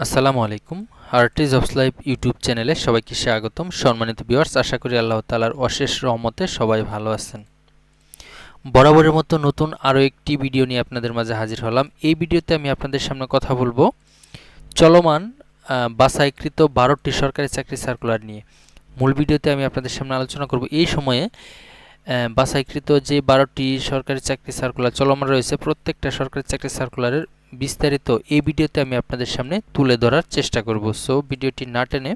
আসসালামু আলাইকুম। আর্টিজ of Life YouTube চ্যানেলে সবাইকে স্বাগতম। সম্মানিত ভিউয়ার্স আশা করি আল্লাহ তালার অশেষ রহমতে সবাই ভালো আছেন। বরাবরের মতো নতুন আরও একটি ভিডিও নিয়ে আপনাদের মাঝে হাজির হলাম। এই ভিডিওতে আমি আপনাদের সামনে কথা বলব চলমান বাছাইকৃত বারোটি সরকারি চাকরি সার্কুলার নিয়ে। মূল ভিডিওতে আমি আপনাদের সামনে আলোচনা করব। এই সময়ে বাছাইকৃত যে বারোটি সরকারি চাকরি সার্কুলার চলমান রয়েছে, প্রত্যেকটা সরকারি চাকরি সার্কুলারের বিস্তারিত এই ভিডিওতে আমি আপনাদের সামনে তুলে ধরার চেষ্টা করব। সো ভিডিওটি না টেনে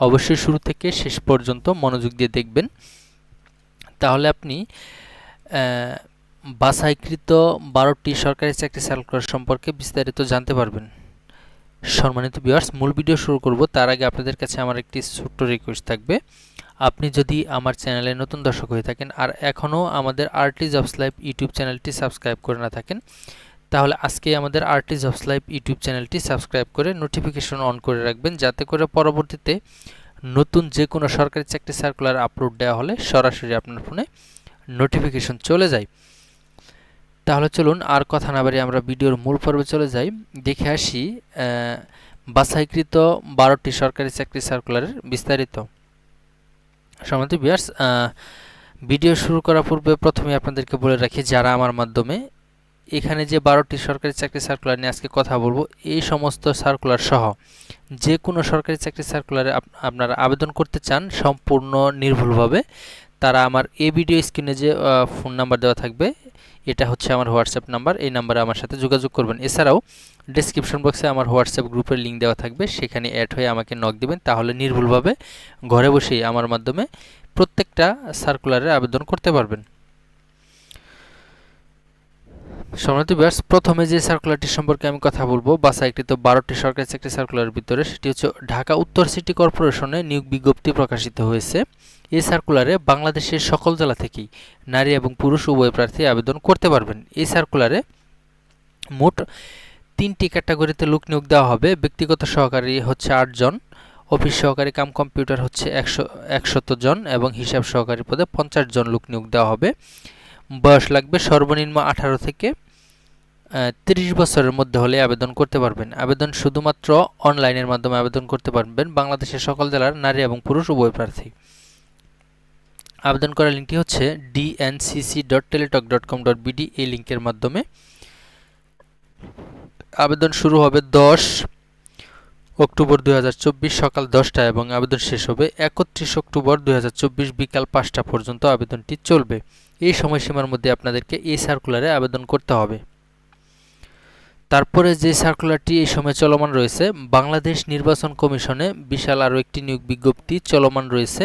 অবশ্যই শুরু থেকে শেষ পর্যন্ত মনোযোগ দিয়ে দেখবেন। তাহলে আপনি বাছাইকৃত বারোটি সরকারি চাকরি সার্কুলার সম্পর্কে বিস্তারিত জানতে পারবেন। সম্মানিত বিয়ার্স মূল ভিডিও শুরু করব। তার আগে আপনাদের কাছে আমার একটি ছোট্ট রিকোয়েস্ট থাকবে। আপনি যদি আমার চ্যানেলে নতুন দর্শক হয়ে থাকেন আর এখনও আমাদের আর্টিজ অফ লাইফ ইউটিউব চ্যানেলটি সাবস্ক্রাইব করে না থাকেন তাহলে আজকে আমাদের আর্টিজ অফ লাইফ ইউটিউব চ্যানেলটি সাবস্ক্রাইব করে নোটিফিকেশন অন করে রাখবেন, যাতে করে পরবর্তীতে নতুন যে কোনো সরকারি চাকরি সার্কুলার আপলোড দেওয়া হলে সরাসরি আপনার ফোনে নোটিফিকেশন চলে যায়। তাহলে চলুন আর কথা না বাড়ি আমরা ভিডিওর মূল পর্বে চলে যাই। দেখে আসি বাছাইকৃত বারোটি সরকারি চাকরি সার্কুলারের বিস্তারিত। সমাতি বিয়ার্স ভিডিও শুরু করার পূর্বে প্রথমে আপনাদেরকে বলে রাখি, যারা আমার মাধ্যমে এখানে যে বারোটি সরকারি চাকরি সার্কুলার নিয়ে আজকে কথা বলব, এই সমস্ত সার্কুলার সহ যে কোনো সরকারি চাকরি সার্কুলারে আপনারা আবেদন করতে চান সম্পূর্ণ নির্ভুলভাবে, তারা আমার এই ভিডিও স্ক্রিনে যে ফোন নাম্বার দেওয়া থাকবে, এটা হচ্ছে আমার হোয়াটসঅ্যাপ নাম্বার এই নাম্বারে আমার সাথে যোগাযোগ করবেন। এছাড়াও ডিসক্রিপশন বক্সে আমার হোয়াটসঅ্যাপ গ্রুপের লিঙ্ক দেওয়া থাকবে, সেখানে অ্যাড হয়ে আমাকে নক দেবেন, তাহলে নির্ভুলভাবে ঘরে বসেই আমার মাধ্যমে প্রত্যেকটা সার্কুলারে আবেদন করতে পারবেন। সম্মানিত ব্যাস প্রথমে যে সার্কুলারটি সম্পর্কে আমি কথা বলব বাসাইকৃত বারোটি সরকারি চাকরি সার্কুলারের ভিতরে, সেটি হচ্ছে ঢাকা উত্তর সিটি কর্পোরেশনে নিয়োগ বিজ্ঞপ্তি প্রকাশিত হয়েছে। এই সার্কুলারে বাংলাদেশের সকল জেলা থেকেই নারী এবং পুরুষ উভয় প্রার্থী আবেদন করতে পারবেন। এই সার্কুলারে মোট তিনটি ক্যাটাগরিতে লোক নিয়োগ দেওয়া হবে। ব্যক্তিগত সহকারী হচ্ছে আটজন অফিস সহকারী কাম কম্পিউটার হচ্ছে একশো, একশত জন এবং হিসাব সহকারী পদে পঞ্চাশ জন লোক নিয়োগ দেওয়া হবে। বয়স লাগবে সর্বনিম্ন আঠারো থেকে তিরিশ বছরের মধ্যে হলে আবেদন করতে পারবেন। আবেদন শুধুমাত্র অনলাইনের মাধ্যমে আবেদন করতে পারবেন। বাংলাদেশের সকল জেলার নারী এবং পুরুষ উভয় প্রার্থী। আবেদন করার লিঙ্কটি হচ্ছে DNCC dot Teletalk dot com dot BD এই লিঙ্কের মাধ্যমে আবেদন শুরু হবে দশ অক্টোবর দুই হাজার চব্বিশ সকাল দশটা এবং আবেদন শেষ হবে একত্রিশ অক্টোবর দুই হাজার চব্বিশ বিকাল পাঁচটা পর্যন্ত আবেদনটি চলবে। এই সময়সীমার মধ্যে আপনাদেরকে এই সার্কুলারে আবেদন করতে হবে। তারপরে যে সার্কুলারটি এই সময় চলমান রয়েছে, বাংলাদেশ নির্বাচন কমিশনে বিশাল আরও একটি নিয়োগ বিজ্ঞপ্তি চলমান রয়েছে।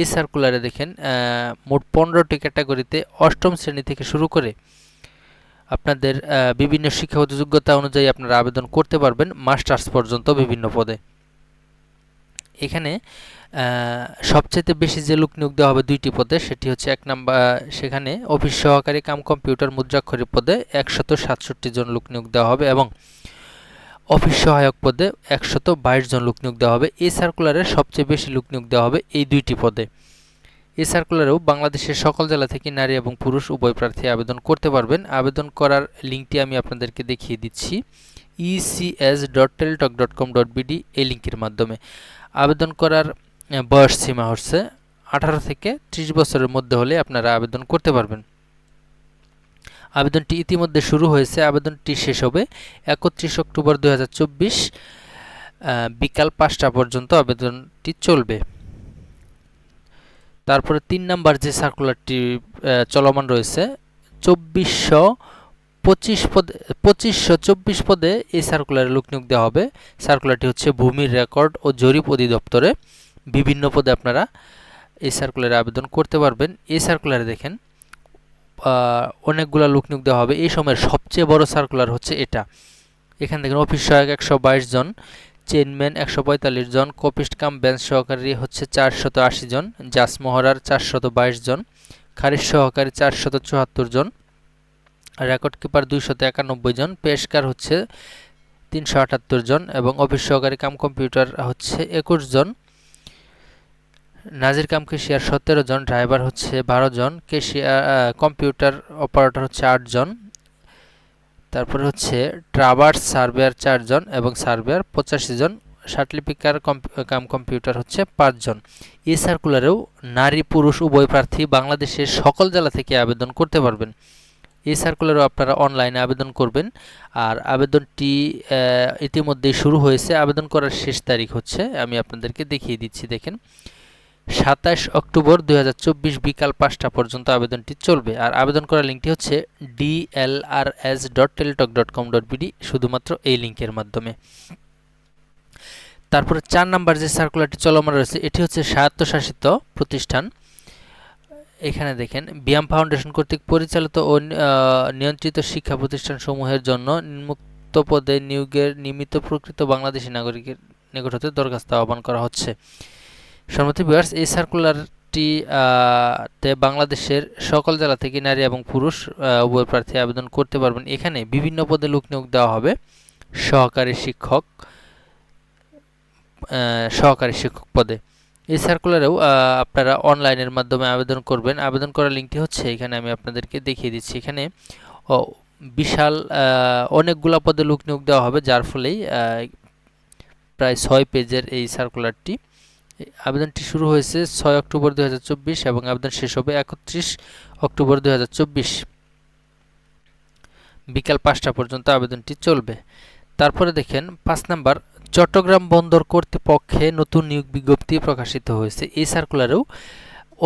এই সার্কুলারে দেখেন মোট পনেরোটি ক্যাটাগরিতে অষ্টম শ্রেণি থেকে শুরু করে আপনাদের বিভিন্ন শিক্ষাগত যোগ্যতা অনুযায়ী আপনারা আবেদন করতে পারবেন মাস্টার্স পর্যন্ত বিভিন্ন পদে। এখানে সবচেয়ে বেশি যে লোক নিয়োগ দেওয়া হবে দুইটি পদে, সেটি হচ্ছে এক নাম্বার সেখানে অফিস সহকারী কাম কম্পিউটার মুদ্রাক্ষরী পদে একশত সাতষট্টি জন লোক নিয়োগ দেওয়া হবে এবং অফিস সহায়ক পদে একশত বাইশ জন লোক নিয়োগ দেওয়া হবে। এই সার্কুলারে সবচেয়ে বেশি লোক নিয়োগ দেওয়া হবে এই দুইটি পদে। এই সার্কুলারেও বাংলাদেশের সকল জেলা থেকে নারী এবং পুরুষ উভয় প্রার্থী আবেদন করতে পারবেন। আবেদন করার লিঙ্কটি আমি আপনাদেরকে দেখিয়ে দিচ্ছি। ECS dot Teletalk dot com dot BD এই লিঙ্কের মাধ্যমে। আবেদন করার বয়স সীমা হচ্ছে আঠারো থেকে ত্রিশ বছরের মধ্যে হলে আপনারা আবেদন করতে পারবেন। আবেদনটি ইতিমধ্যে শুরু হয়েছে। আবেদনটি শেষ হবে একত্রিশ অক্টোবর দুই হাজার চব্বিশ বিকাল পাঁচটা পর্যন্ত আবেদনটি চলবে। তারপরে তিন নাম্বার যে সার্কুলারটি চলমান রয়েছে, চব্বিশশো পঁচিশ পদে, পঁচিশশো চব্বিশ পদে এই সার্কুলারে লোক নিয়োগ দেওয়া হবে। সার্কুলারটি হচ্ছে ভূমির রেকর্ড ও জরিপ অধিদপ্তরে। বিভিন্ন পদে আপনারা এই সার্কুলারে আবেদন করতে পারবেন। এই সার্কুলারে দেখেন অনেকগুলো লোক নিয়োগ দেওয়া হবে। এই সময়ের সবচেয়ে বড় সার্কুলার হচ্ছে এটা। এখান থেকে অফিস সহায়ক একশো বাইশ জন চেনম্যান একশো পঁয়তাল্লিশ জন কপিস্ট কাম বেঞ্চ সহকারী হচ্ছে চারশত আশি জন জাস মহড়ার চারশত জন, খারিজ সহকারী চারশত চুয়াত্তর জন রেকর্ড কিপার দুইশত একানব্বই জন, পেশকার হচ্ছে তিনশো আটাত্তর জন এবং অফিস সহকারী কাম কম্পিউটার হচ্ছে একুশ জন। নাজির কাম কেশিয়ার সতেরো জন, ড্রাইভার হচ্ছে বারো জন কেশিয়ার কম্পিউটার অপারেটর হচ্ছে আট জন, তারপরে হচ্ছে ট্রাভার্স সার্ভেয়ার চারজন এবং সার্ভেয়ার পঁচাশি জন সার্টিফিকার কাম কম্পিউটার হচ্ছে পাঁচজন এই সার্কুলারেও নারী, পুরুষ, উভয় প্রার্থী বাংলাদেশের সকল জেলা থেকে আবেদন করতে পারবেন। এই সার্কুলারও আপনারা অনলাইনে আবেদন করবেন। আর আবেদনটি ইতিমধ্যেই শুরু হয়েছে। আবেদন করার শেষ তারিখ হচ্ছে, আমি আপনাদেরকে দেখিয়ে দিচ্ছি, দেখেন। সাতাশ অক্টোবর দুই হাজার চব্বিশ বিকাল পাঁচটা পর্যন্ত আবেদনটি চলবে। আর আবেদন করার লিঙ্কটি হচ্ছে DLRS dot Teletalk dot com dot BD শুধুমাত্র এই লিঙ্কের মাধ্যমে। তারপরে চার নাম্বার যে সার্কুলারটি চলমান রয়েছে, এটি হচ্ছে স্বায়ত্তশাসিত প্রতিষ্ঠান। এখানে দেখেন, বিয়াম ফাউন্ডেশন কর্তৃক পরিচালিত ও নিয়ন্ত্রিত শিক্ষা প্রতিষ্ঠানসমূহের জন্য নিম্মুক্ত পদে নিয়োগের নিমিত্ত প্রকৃত বাংলাদেশি নাগরিকের নিকট হতে দরখাস্ত আহ্বান করা হচ্ছে। সম্মতি বিয়ার্স এই সার্কুলারটি তে বাংলাদেশের সকল জেলা থেকে নারী এবং পুরুষ উভয় প্রার্থী আবেদন করতে পারবেন। এখানে বিভিন্ন পদে লোক নিয়োগ দেওয়া হবে। সহকারী শিক্ষক সহকারী শিক্ষক পদে। এই সার্কুলারেও আপনারা অনলাইনের মাধ্যমে আবেদন করবেন। আবেদন করার লিঙ্কটি হচ্ছে, এখানে আমি আপনাদেরকে দেখিয়ে দিচ্ছি। এখানে বিশাল অনেকগুলো পদে লোক নিয়োগ দেওয়া হবে, যার ফলেই প্রায় ছয় পেজের এই সার্কুলারটি আবেদনটি শুরু হয়েছে ছয় অক্টোবর দুই হাজার চব্বিশ এবং আবেদন শেষ হবে একত্রিশ অক্টোবর দুই হাজার চব্বিশ। বিকাল পাঁচটা পর্যন্ত আবেদনটি চলবে। তারপরে দেখেন, পাঁচ নাম্বার, চট্টগ্রাম বন্দর কর্তৃপক্ষে নতুন নিয়োগ বিজ্ঞপ্তি প্রকাশিত হয়েছে। এই সার্কুলারেও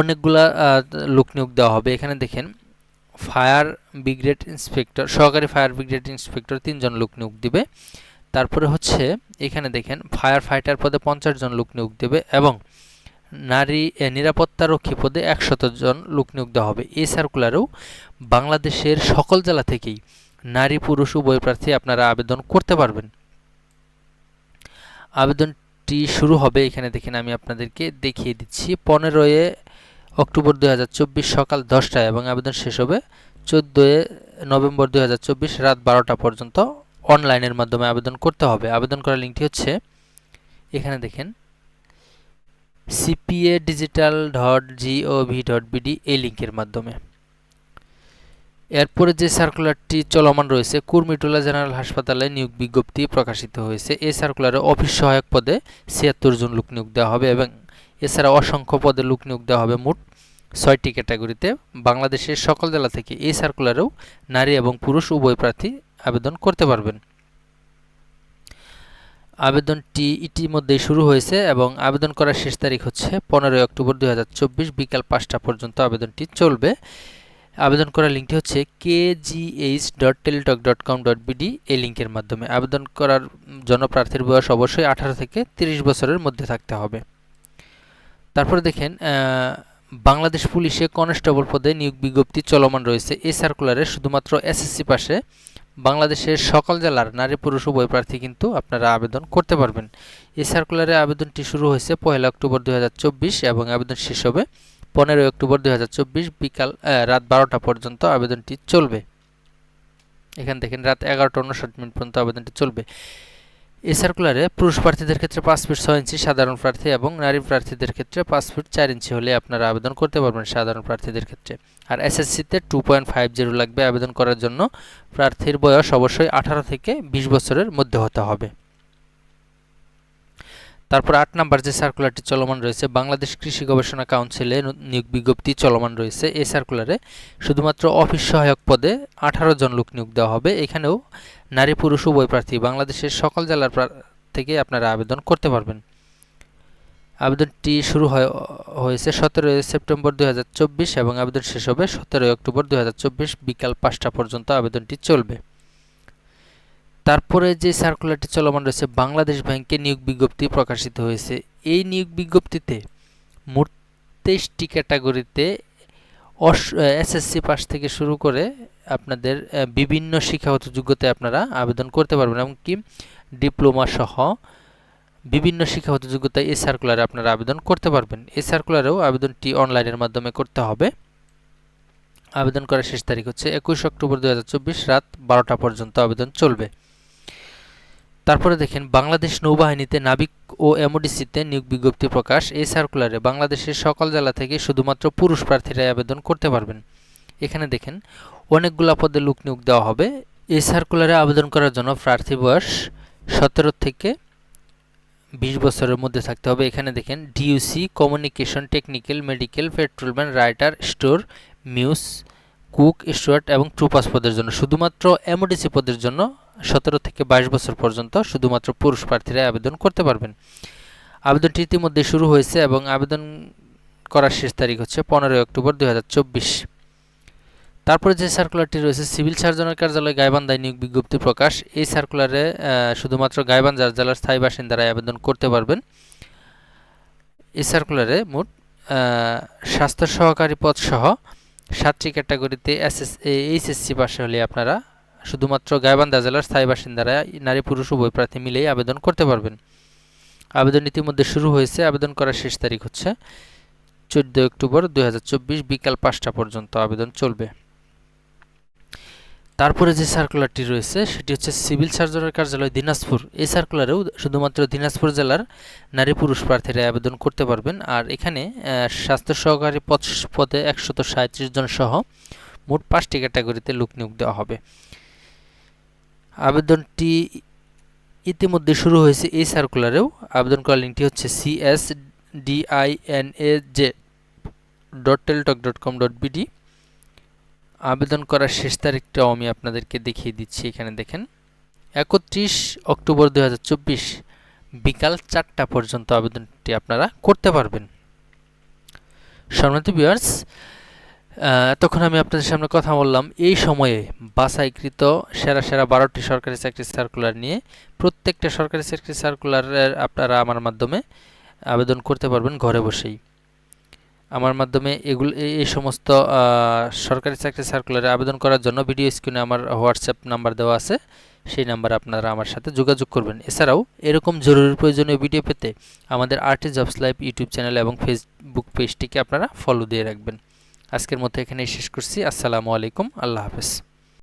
অনেকগুলা লোক নিয়োগ দেওয়া হবে। এখানে দেখেন, ফায়ার ব্রিগেড ইন্সপেক্টর, সহকারী ফায়ার ব্রিগেড ইন্সপেক্টর তিনজন লোক নিয়োগ দিবে। তারপরে হচ্ছে এখানে দেখেন ফায়ার ফাইটার পদে পঞ্চাশ জন লোক নিয়োগ দেবে এবং নারী নিরাপত্তা রক্ষী পদে একশত জন লোক নিয়োগ দেওয়া হবে। এই সার্কুলারেও বাংলাদেশের সকল জেলা থেকেই নারী, পুরুষ, উভয় প্রার্থী আপনারা আবেদন করতে পারবেন। আবেদনটি শুরু হবে, এখানে দেখেন আমি আপনাদেরকে দেখিয়ে দিচ্ছি। পনেরোই অক্টোবর দুই হাজার চব্বিশ সকাল দশটায় এবং আবেদন শেষ হবে চোদ্দোই নভেম্বর দুই হাজার চব্বিশ রাত বারোটা পর্যন্ত। অনলাইনের মাধ্যমে আবেদন করতে হবে। আবেদন করার লিঙ্কটি হচ্ছে এখানে দেখেন। CPA digital dot GOV dot BD এই লিঙ্কের মাধ্যমে। এরপরে যে সার্কুলারটি চলমান রয়েছে, কুর্মিটোলা জেনারেল হাসপাতালে নিয়োগ বিজ্ঞপ্তি প্রকাশিত হয়েছে। এই সার্কুলারে অফিস সহায়ক পদে ছিয়াত্তর জন লোক নিয়োগ দেওয়া হবে এবং এছাড়া অসংখ্য পদে লোক নিয়োগ দেওয়া হবে মোট ছয়টি ক্যাটাগরিতে। বাংলাদেশের সকল জেলা থেকে এই সার্কুলারেও নারী এবং পুরুষ উভয় প্রার্থী আবেদন করতে পারবেন। আবেদনটি ইতিমধ্যেই শুরু হয়েছে এবং আবেদন করার শেষ তারিখ হচ্ছে পনেরোই অক্টোবর দুই হাজার চব্বিশ বিকাল পাঁচটা পর্যন্ত আবেদনটি চলবে। আবেদন করার লিঙ্কটি হচ্ছে KGH dot Teletalk dot com dot BD এই লিঙ্কের মাধ্যমে আবেদন করার জন্য প্রার্থীর বয়স অবশ্যই আঠারো থেকে তিরিশ বছরের মধ্যে থাকতে হবে। তারপরে দেখেন বাংলাদেশ পুলিশে কনস্টেবল পদে নিয়োগ বিজ্ঞপ্তি চলমান রয়েছে। এই সার্কুলারে শুধুমাত্র এসএসসি পাশে বাংলাদেশের সকল জেলার নারী পুরুষ উভয় প্রার্থী কিন্তু আপনারা আবেদন করতে পারবেন। এই সার্কুলারে আবেদনটি শুরু হয়েছে পয়লা অক্টোবর দুই হাজার চব্বিশ এবং আবেদন শেষ হবে পনেরোই অক্টোবর দুই হাজার চব্বিশ বিকাল রাত বারোটা পর্যন্ত আবেদনটি চলবে। এখান থেকে রাত এগারোটা উনষাট মিনিট পর্যন্ত আবেদনটি চলবে। এই সার্কুলারে পুরুষ প্রার্থীদের ক্ষেত্রে পাঁচ ফিট ছয় ইঞ্চি, সাধারণ প্রার্থী এবং নারী প্রার্থীদের ক্ষেত্রে পাঁচ ফিট চার ইঞ্চি হলে আপনারা আবেদন করতে পারবেন সাধারণ প্রার্থীদের ক্ষেত্রে। আর এসএসসিতে টু পয়েন্ট ফাইভ জিরো লাগবে আবেদন করার জন্য। প্রার্থীর বয়স অবশ্যই আঠারো থেকে বিশ বছরের মধ্যে হতে হবে। তারপর আট নাম্বার যে সার্কুলারটি চলমান রয়েছে, বাংলাদেশ কৃষি গবেষণা কাউন্সিলে নিয়োগ বিজ্ঞপ্তি চলমান রয়েছে। এই সার্কুলারে শুধুমাত্র অফিস সহায়ক পদে আঠারো জন লোক নিয়োগ দেওয়া হবে। এখানেও নারী, পুরুষ, উভয় প্রার্থী বাংলাদেশের সকল জেলার থেকে আপনারা আবেদন করতে পারবেন। আবেদনটি শুরু হয়েছে সতেরোই সেপ্টেম্বর দুই হাজার চব্বিশ এবং আবেদন শেষ হবে সতেরোই অক্টোবর দুই হাজার চব্বিশ বিকাল পাঁচটা পর্যন্ত আবেদনটি চলবে। তারপরে যে সার্কুলারটি চলমান রয়েছে, বাংলাদেশ ব্যাংকে নিয়োগ বিজ্ঞপ্তি প্রকাশিত হয়েছে। এই নিয়োগ বিজ্ঞপ্তিতে মোট তেইশটি ক্যাটাগরিতে এসএসসি পাস থেকে শুরু করে আপনাদের বিভিন্ন শিক্ষাগত যোগ্যতায় আপনারা আবেদন করতে পারবেন, এমনকি ডিপ্লোমা সহ বিভিন্ন শিক্ষাগত যোগ্যতায় এই সার্কুলারে আপনারা আবেদন করতে পারবেন। এই সার্কুলারেও আবেদনটি অনলাইনের মাধ্যমে করতে হবে। আবেদন করার শেষ তারিখ হচ্ছে একুশ অক্টোবর দু হাজার চব্বিশ, রাত বারোটা পর্যন্ত আবেদন চলবে। তারপরে দেখেন, বাংলাদেশ নৌবাহিনীতে নাবিক ও এমওডিসিতে নিয়োগ বিজ্ঞপ্তি প্রকাশ। এই সার্কুলারে বাংলাদেশের সকল জেলা থেকে শুধুমাত্র পুরুষ প্রার্থীরাই আবেদন করতে পারবেন। এখানে দেখেন, অনেকগুলা পদে লোক নিয়োগ দেওয়া হবে। এই সার্কুলারে আবেদন করার জন্য প্রার্থী বয়স সতেরো থেকে বিশ বছরের মধ্যে থাকতে হবে। এখানে দেখেন, DUC, communication, technical medical patrolman, writer, store muse cook, steward এবং ট্রুপাস পদের জন্য। শুধুমাত্র এমওডিসি পদের জন্য সতেরো থেকে বাইশ বছর পর্যন্ত শুধুমাত্র পুরুষ প্রার্থীরা আবেদন করতে পারবেন। আবেদনটি ইতিমধ্যে শুরু হয়েছে এবং আবেদন করার শেষ তারিখ হচ্ছে পনেরোই অক্টোবর দুই তারপরে যে সার্কুলারটি রয়েছে, সিভিল সার্জনের কার্যালয় গাইবান্ধায় নিয়োগ বিজ্ঞপ্তি প্রকাশ। এই সার্কুলারে শুধুমাত্র গাইবান্ধার জেলার স্থায়ী বাসিন্দারাই আবেদন করতে পারবেন। এই সার্কুলারে মোট স্বাস্থ্য সহকারী পদ সহ সাতটি ক্যাটাগরিতে এস এইচএসসি পাশে হলে আপনারা শুধুমাত্র গাইবান্ধা জেলার স্থায়ী বাসিন্দারা নারী, পুরুষ, উভয় প্রার্থী মিলেই আবেদন করতে পারবেন। আবেদন ইতিমধ্যে শুরু হয়েছে, আবেদন করার শেষ তারিখ হচ্ছে চোদ্দ অক্টোবর দু হাজার চব্বিশ বিকাল পাঁচটা পর্যন্ত আবেদন চলবে। তারপরে যে সার্কুলারটি রয়েছে, সেটি হচ্ছে সিভিল সার্জনের কার্যালয় দিনাজপুর। এই সার্কুলারেও শুধুমাত্র দিনাজপুর জেলার নারী পুরুষ প্রার্থীরা আবেদন করতে পারবেন। আর এখানে স্বাস্থ্য সহকারী পদ একশত সাঁত্রিশ জন সহ মোট পাঁচটি ক্যাটাগরিতে লোক নিয়োগ দেওয়া হবে। আবেদনটি ইতিমধ্যে শুরু হয়েছে এই সার্কুলারেও আবেদন করার লিঙ্কটি হচ্ছে C CS DINA J dot Teletalk dot com dot BD আবেদন করার শেষ তারিখটাও আমি আপনাদেরকে দেখিয়ে দিচ্ছি এখানে দেখেন। একত্রিশ অক্টোবর দু হাজার চব্বিশ বিকাল চারটা পর্যন্ত আবেদনটি আপনারা করতে পারবেন। সম্মানিত বিয়ার্স তখন আমি আপনাদের সামনে কথা বললাম, এই সময়ে বাছাইকৃত সেরা সেরা বারোটি সরকারি চাকরি সার্কুলার নিয়ে প্রত্যেকটা সরকারি চাকরি সার্কুলারের আপনারা আমার মাধ্যমে আবেদন করতে পারবেন ঘরে বসেই। আমার মাধ্যমে এগুলো এই সমস্ত সরকারি চাকরি সার্কুলারে আবেদন করার জন্য ভিডিও স্ক্রিনে আমার হোয়াটসঅ্যাপ নাম্বার দেওয়া আছে। সেই নাম্বারে আপনারা আমার সাথে যোগাযোগ করবেন। এছাড়াও এরকম জরুরি প্রয়োজনীয় ভিডিও পেতে আমাদের Arty Jobs Live YouTube channel এবং ফেসবুক পেজটিকে আপনারা ফলো দিয়ে রাখবেন। আজকের মতো এখানেই শেষ করছি। আসসালামু আলাইকুম। আল্লাহ হাফেজ।